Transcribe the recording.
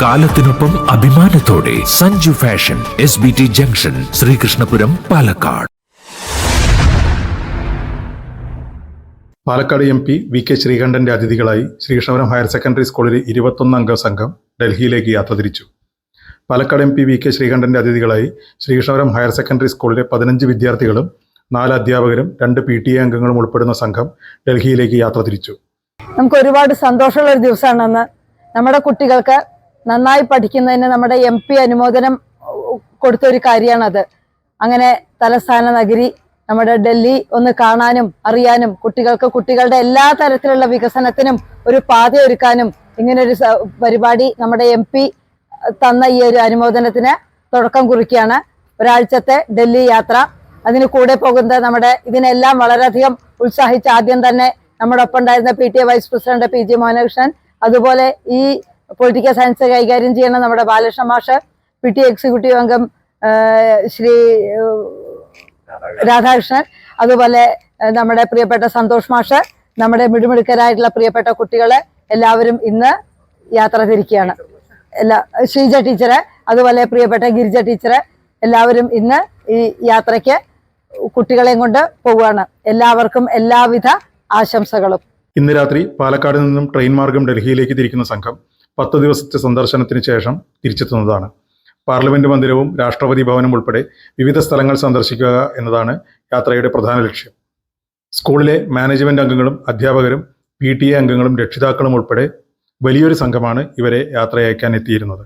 കാലത്തിനൊപ്പം അഭിമാനത്തോടെ Sanju fashion S B T junction Sreekrishnapuram Palakkad. Palakkad M P V K ശ്രീകണ്ഠന്റെ അതിഥികളായി Sreekrishnapuram higher secondary സ്കൂളിലെ ഇരുപത്തൊന്ന് അംഗ സംഘം ഡൽഹിയിലേക്ക് യാത്ര തിരിച്ചു. Palakkad M P V K ശ്രീകണ്ഠന്റെ അതിഥികളായി ശ്രീകൃഷ്ണപുരം ഹയർ സെക്കൻഡറി സ്കൂളിലെ പതിനഞ്ച് വിദ്യാർത്ഥികളും നാല് അധ്യാപകരും രണ്ട് പി ടി എ അംഗങ്ങളും ഉൾപ്പെടുന്ന സംഘം ഡൽഹിയിലേക്ക് യാത്ര തിരിച്ചു. നമുക്ക് ഒരുപാട് സന്തോഷമുള്ള ഒരു ദിവസമാണ് അന്ന് നമ്മുടെ കുട്ടികൾക്ക് നന്നായി പഠിക്കുന്നതിന് നമ്മുടെ എം പി അനുമോദനം കൊടുത്ത ഒരു കാര്യമാണത് അങ്ങനെ തലസ്ഥാന നഗരി നമ്മുടെ ഡൽഹി ഒന്ന് കാണാനും അറിയാനും കുട്ടികൾക്ക് കുട്ടികളുടെ എല്ലാ തരത്തിലുള്ള വികസനത്തിനും ഒരു പാത ഒരുക്കാനും ഇങ്ങനൊരു പരിപാടി നമ്മുടെ എം പി തന്ന ഈ ഒരു അനുമോദനത്തിന് തുടക്കം കുറിക്കുകയാണ്. ഒരാഴ്ചത്തെ ഡൽഹി യാത്ര അതിന് കൂടെ പോകുന്നത് നമ്മുടെ ഇതിനെല്ലാം വളരെയധികം ഉത്സാഹിച്ച് ആദ്യം തന്നെ നമ്മുടെ ഒപ്പം ഉണ്ടായിരുന്ന P T A vice president P G Mohanakrishnan അതുപോലെ ഈ പൊളിറ്റിക്കൽ സയൻസ് കൈകാര്യം ചെയ്യണം നമ്മുടെ ബാലകൃഷ്ണ മാഷ് പി ടി എക്സിക്യൂട്ടീവ് അംഗം ശ്രീ രാധാകൃഷ്ണൻ അതുപോലെ നമ്മുടെ പ്രിയപ്പെട്ട സന്തോഷ് മാഷ് നമ്മുടെ മിടുമിടുക്കരായിട്ടുള്ള പ്രിയപ്പെട്ട കുട്ടികളെ എല്ലാവരും ഇന്ന് യാത്ര തിരിക്കുകയാണ്. എല്ലാ ശ്രീജ ടീച്ചറെ അതുപോലെ പ്രിയപ്പെട്ട ഗിരിജ ടീച്ചറെ എല്ലാവരും ഇന്ന് ഈ യാത്രയ്ക്ക് കുട്ടികളെയും കൊണ്ട് പോവുകയാണ്. എല്ലാവർക്കും എല്ലാവിധ ആശംസകളും. ഇന്ന് രാത്രി പാലക്കാട് നിന്നും ട്രെയിൻ മാർഗം ഡൽഹിയിലേക്ക് തിരിക്കുന്ന സംഘം പത്ത് ദിവസത്തെ സന്ദർശനത്തിന് ശേഷം തിരിച്ചെത്തുന്നതാണ്. പാർലമെന്റ് മന്ദിരവും രാഷ്ട്രപതി ഭവനും ഉൾപ്പെടെ വിവിധ സ്ഥലങ്ങൾ സന്ദർശിക്കുക എന്നതാണ് യാത്രയുടെ പ്രധാന ലക്ഷ്യം. സ്കൂളിലെ മാനേജ്മെന്റ് അംഗങ്ങളും അധ്യാപകരും പി ടി എ അംഗങ്ങളും രക്ഷിതാക്കളും ഉൾപ്പെടെ വലിയൊരു സംഘമാണ് ഇവരെ യാത്രയയക്കാൻ എത്തിയിരുന്നത്.